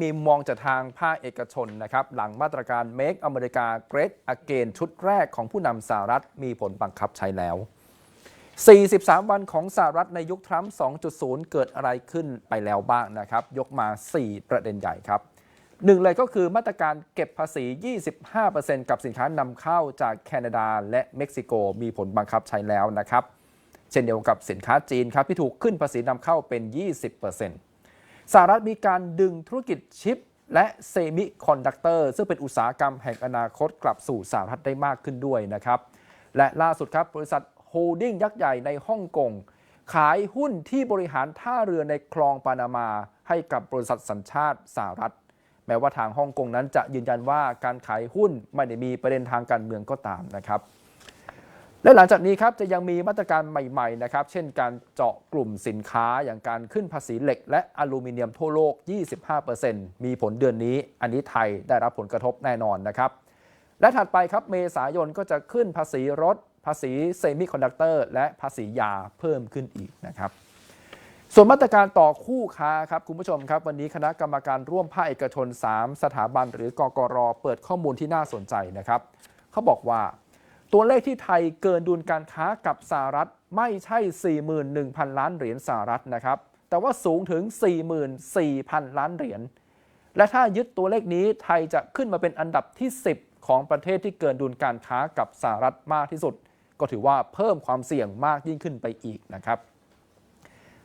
มีมองจากทางภาคเอกชนนะครับหลังมาตรการ Make America Great Again ชุดแรกของผู้นำสหรัฐมีผลบังคับใช้แล้ว 43 วันของสหรัฐในยุคทรัมป์ 2.0 เกิดอะไรขึ้นไปแล้วบ้างนะครับ ยกมา 4 ประเด็นใหญ่ครับหนึ่งเลยก็คือมาตรการเก็บภาษี 25%กับสินค้านำเข้าจากแคนาดาและเม็กซิโกมีผลบังคับใช้แล้วนะครับ เช่นเดียวกับสินค้าจีนครับที่ถูกขึ้นภาษีนำเข้าเป็น 20% สหรัฐมีการดึงธุรกิจชิป และเซมิคอนดักเตอร์ซึ่งเป็นอุตสาหกรรมแห่งอนาคตกลับสู่สหรัฐได้มากขึ้นด้วยนะครับ และล่าสุดครับบริษัทโฮลดิ้งยักษ์ใหญ่ในฮ่องกงขายหุ้นที่บริหารท่าเรือในคลองปานามาให้กับบริษัทสัญชาติสหรัฐ แม้ว่าทางฮ่องกงนั้นจะยืนยันว่าการขายหุ้นไม่ได้มีประเด็นทางการเมืองก็ตามนะครับ และหลังจากนี้ครับจะยังมีมาตรการใหม่ๆนะครับเช่นการเจาะกลุ่มสินค้าอย่างการขึ้นภาษีเหล็ก และอลูมิเนียมทั่วโลก 25%มีผลเดือนนี้ อันนี้ไทยได้รับผลกระทบแน่นอนนะครับ และถัดไปครับเมษายนก็จะขึ้นภาษีรถ ภาษีเซมิคอนดักเตอร์และภาษียาเพิ่มขึ้นอีกนะครับส่วนมาตรการต่อคู่ค้าครับคุณผู้ชมครับ วันนี้คณะกรรมการร่วมภาคเอกชน 3 สถาบันหรือกกรเปิดข้อมูลที่น่าสนใจนะครับเขาบอกว่า ตัวเลขที่ไทยเกินดุลการค้ากับสหรัฐไม่ใช่ 41,000 ล้านเหรียญสหรัฐนะครับ แต่ว่าสูงถึง 44,000 ล้านเหรียญ และถ้ายึดตัวเลขนี้ไทยจะขึ้นมาเป็นอันดับที่ 10 ของประเทศที่เกินดุลการค้ากับสหรัฐมากที่สุด ก็ถือว่าเพิ่มความเสี่ยงมากยิ่งขึ้นไปอีกนะครับ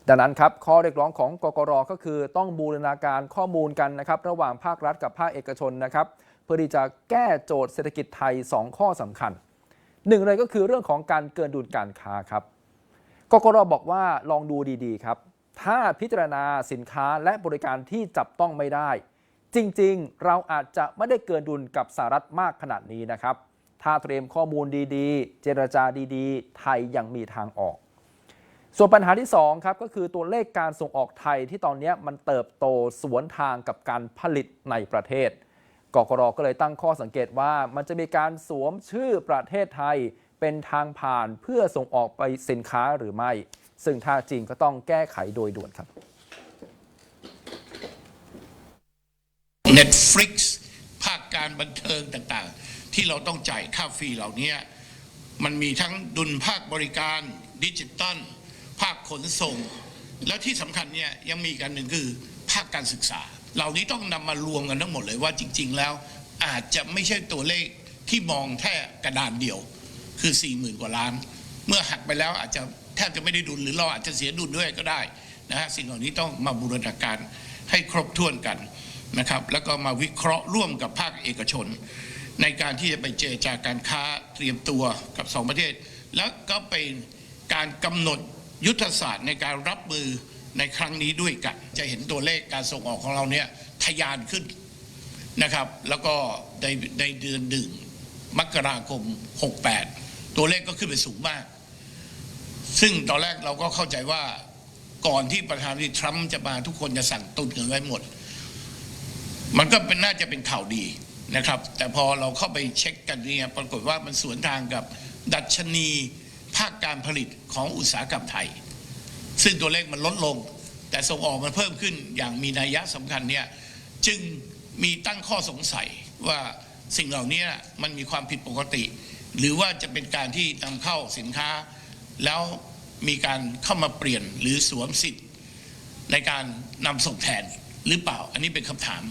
ดังนั้นครับข้อเรียกร้องของกกรก็คือต้องบูรณาการข้อมูลกันนะครับระหว่างภาครัฐกับภาคเอกชนนะครับ เพื่อที่จะแก้โจทย์เศรษฐกิจไทย 2 ข้อสำคัญ หนึ่งเลยก็คือเรื่องของการเกินดุลการค้าครับกกรบอกว่าลองดูดีๆครับ ถ้าพิจารณาสินค้าและบริการที่จับต้องไม่ได้ จริงๆ เราอาจจะไม่ได้เกินดุลกับสหรัฐมากขนาดนี้นะครับ ถ้าเตรียมข้อมูลดีๆ เจรจาดีๆ ไทยยังมีทางออก ส่วนปัญหาที่ 2 ครับ ก็คือตัวเลขการส่งออกไทยที่ตอนนี้มันเติบโตสวนทางกับการผลิตในประเทศ กกรก็เลยตั้งข้อสังเกตว่ามันจะมีการสวมชื่อประเทศไทยเป็นทางผ่านเพื่อส่งออกไปสินค้าหรือไม่ ซึ่งถ้าจริงก็ต้องแก้ไขโดยด่วนครับ Netflix ภาคการบันเทิงต่างๆ ที่เราต้องจ่ายค่าฟรีเหล่านี้มันมีทั้งดุลภาคบริการดิจิตอลภาคขนส่ง แล้วที่สำคัญเนี่ยยังมีกันหนึ่งคือภาคการศึกษา เหล่านี้ต้องนำมารวมกันทั้งหมดเลยว่าจริง ๆ แล้วอาจจะไม่ใช่ตัวเลขที่มองแค่กระดานเดียว คือ4 0,000กว่าล้าน เมื่อหักไปแล้วอาจจะแทบจะไม่ได้ดุลหรือเราอาจจะเสียดุลด้วยก็ได้นะฮะสิ่งเหล่านี้ต้องมาบูรณาการให้ครบถ้วนกันนะครับ แล้วก็มาวิเคราะห์ร่วมกับภาคเอกชน ในการที่จะไปเจรจาการค้าเตรียมตัวกับสองประเทศ แล้วก็เป็นการกำหนดยุทธศาสตร์ในการรับมือ ในครั้งนี้ด้วยกัน จะเห็นตัวเลขการส่งออกของเราเนี่ยทะยานขึ้นนะครับ แล้วก็ในในเดือนหนึ่งมกราคม 68 ตัวเลขก็ขึ้นไปสูงมาก ซึ่งตอนแรกเราก็เข้าใจว่าก่อนที่ประธานาธิบดีทรัมป์จะมาทุกคนจะสั่งตุนกันไว้หมด มันก็เป็นน่าจะเป็นข่าวดีนะครับ แต่พอเราเข้าไปเช็คกันเนี่ยปรากฏว่ามันสวนทางกับดัชนีภาคการผลิตของอุตสาหกรรมไทย ซึ่งตัวเลขมันลดลง แต่ส่งออกมันเพิ่มขึ้นอย่างมีนัยยะสำคัญเนี่ยจึงมีตั้งข้อสงสัยว่าสิ่งเหล่านี้มันมีความผิดปกติ หรือว่าจะเป็นการที่นำเข้าสินค้า แล้วมีการเข้ามาเปลี่ยนหรือสวมสิทธิ์ ในการนำส่งแทนหรือเปล่า อันนี้เป็นคำถาม